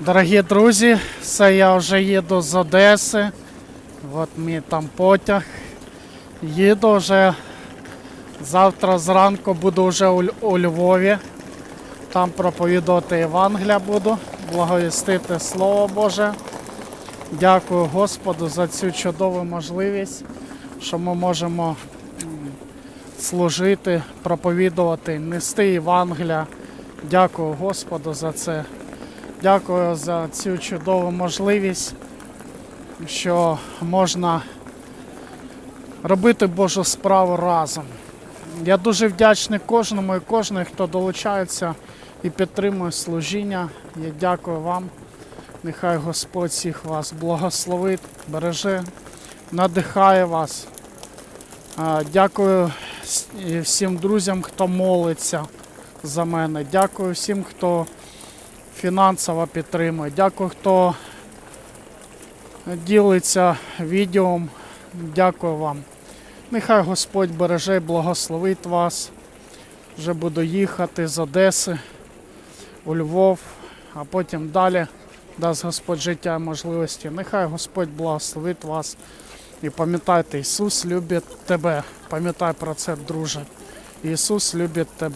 Дорогі друзі, це я вже їду з Одеси. От мій там потяг. Їду вже завтра зранку буду вже у, у Львові. Там проповідувати Євангелія буду, благовістити Слово Боже. Дякую Господу за цю чудову можливість, що ми можемо служити, проповідувати, нести Євангелія. Дякую Господу за це. Дякую за цю чудову можливість, що можна робити Божу справу разом. Я дуже вдячний кожному і кожній, хто долучається і підтримує служіння. Я дякую вам. Нехай Господь всіх вас благословить, береже, надихає вас. Дякую всім друзям, хто молиться за мене. Дякую всім, хто фінансово підтримує. Дякую, хто ділиться відео. Дякую вам. Нехай Господь береже і благословить вас. Вже буду їхати з Одеси у Львов, а потім далі дасть Господь життя і можливості. Нехай Господь благословить вас. І пам'ятайте, Ісус любить тебе. Пам'ятай про це, друже. Ісус любить тебе.